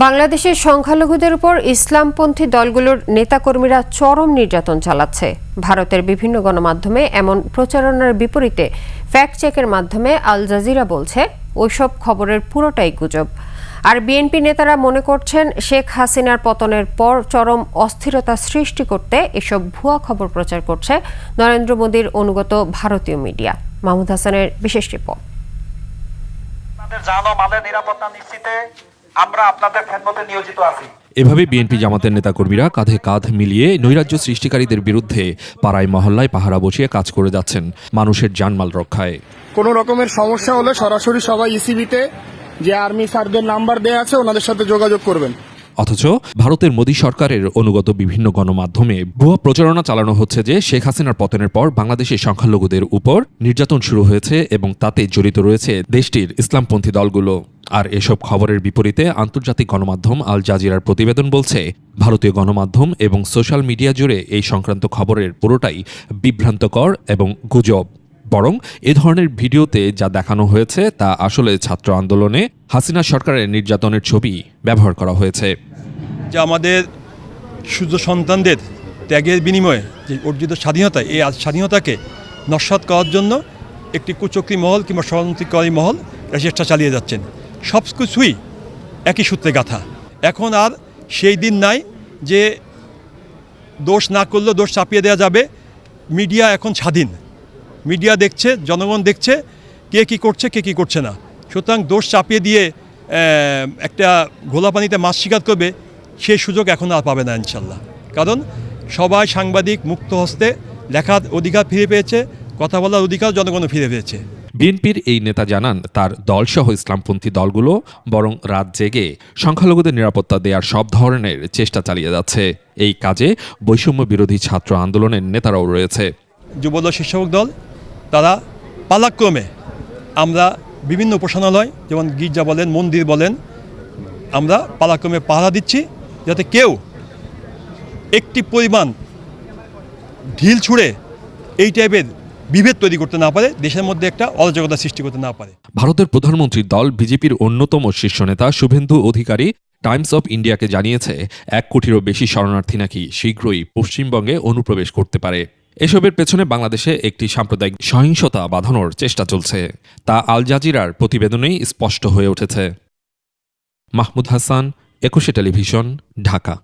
বাংলাদেশের সংখ্যালঘুদের উপর ইসলামপন্থী দলগুলোর নেতাকর্মীরা চরম নির্যাতন চালাচ্ছে। ভারতের বিভিন্ন গণমাধ্যমে এমন প্রচারণার বিপরীতে ফ্যাক্ট চেকের মাধ্যমে আল জাজিরা বলছে, ওইসব খবরের পুরোটাই গুজব। আর বিএনপি নেতারা মনে করছেন, শেখ হাসিনার পতনের পর চরম অস্থিরতা সৃষ্টি করতে এসব ভুয়া খবর প্রচার করছে নরেন্দ্র মোদীর অনুগত ভারতীয় মিডিয়া। মাহমুদ হাসানের বিশেষ রিপোর্ট। আমরা আপনাদের খেদমতে নিয়োজিত আছি। এভাবে বিএনপি জামাতের নেতাকর্মীরা কাঁধে কাঁধ মিলিয়ে নৈরাজ্য সৃষ্টিকারীদের বিরুদ্ধে পাড়ায় মহল্লায় পাহারা বসিয়ে কাজ করে যাচ্ছেন মানুষের জানমাল রক্ষায়। কোনো রকমের সমস্যা হলে সরাসরি সবাই ইসিবিতে যে আর্মি স্যারদের নাম্বার দেওয়া আছে ওনাদের সাথে যোগাযোগ করবেন। অথচ ভারতের মোদী সরকারের অনুগত বিভিন্ন গণমাধ্যমে ভুয়া প্রচারণা চালানো হচ্ছে যে শেখ হাসিনার পতনের পর বাংলাদেশের সংখ্যালঘুদের উপর নির্যাতন শুরু হয়েছে এবং তাতে জড়িত রয়েছে দেশটির ইসলামপন্থী দলগুলো। আর এসব খবরের বিপরীতে আন্তর্জাতিক গণমাধ্যম আল জাজিরার প্রতিবেদন বলছে, ভারতীয় গণমাধ্যম এবং সোশ্যাল মিডিয়া জুড়ে এই সংক্রান্ত খবরের পুরোটাই বিভ্রান্তকর এবং গুজব। বরং এ ধরনের ভিডিওতে যা দেখানো হয়েছে তা আসলে ছাত্র আন্দোলনে হাসিনা সরকারের নির্যাতনের ছবি ব্যবহার করা হয়েছে। যে আমাদের শুদ্ধ সন্তানদের ত্যাগের বিনিময়ে যে অর্জিত স্বাধীনতা, এই স্বাধীনতাকে নস্বাত করার জন্য একটি কুচক্রী মহল কিংবা ষড়যন্ত্রকারী মহল চেষ্টা চালিয়ে যাচ্ছেন। সব কিছুই একই সূত্রে গাথা। এখন আর সেই দিন নাই যে দোষ না করলেও দোষ চাপিয়ে দেওয়া যাবে। মিডিয়া এখন স্বাধীন। মিডিয়া দেখছে, জনগণ দেখছে, কে কী করছে, কে কী করছে না। সুতরাং দোষ চাপিয়ে দিয়ে একটা ঘোলা পানিতে মাছ শিকার করবে, সেই সুযোগ এখন আর পাবে না ইনশাল্লাহ। কারণ সবাই সাংবাদিক মুক্ত হস্তে লেখার অধিকার ফিরে পেয়েছে, কথা বলার অধিকার জনগণও ফিরে পেয়েছে। বিএনপির এই নেতা জানান তার দলসহ ইসলামপন্থী দলগুলো বরং রাত জেগে সংখ্যালঘুদের নিরাপত্তা দেওয়ার সব ধরনের চেষ্টা চালিয়ে যাচ্ছে। এই কাজে বৈষম্য বিরোধী ছাত্র আন্দোলনের নেতারাও রয়েছে। যুবদল স্বেচ্ছাসেবক দল, তারা পালাক্রমে আমরা বিভিন্ন উপাসনালয়, যেমন গির্জা বলেন, মন্দির বলেন, আমরা পালাক্রমে পাহারা দিচ্ছি যাতে কেউ একটি পরিমাণ ঢিল ছুঁড়ে এই টাইপের বিভেদ তৈরি করতে না পারে, দেশের মধ্যে একটা অরাজকতা সৃষ্টি করতে না পারে। ভারতের প্রধানমন্ত্রীর দল, বিজেপির অন্যতম শীর্ষ নেতা শুভেন্দু অধিকারী টাইমস অফ ইন্ডিয়াকে জানিয়েছে, এক কোটিরও বেশি শরণার্থী নাকি শীঘ্রই পশ্চিমবঙ্গে অনুপ্রবেশ করতে পারে। এসবের পেছনে বাংলাদেশে একটি সাম্প্রদায়িক সহিংসতা বাঁধানোর চেষ্টা চলছে, তা আল জাজিরার প্রতিবেদনেই স্পষ্ট হয়ে উঠেছে। মাহমুদ হাসান, একুশে টেলিভিশন, ঢাকা।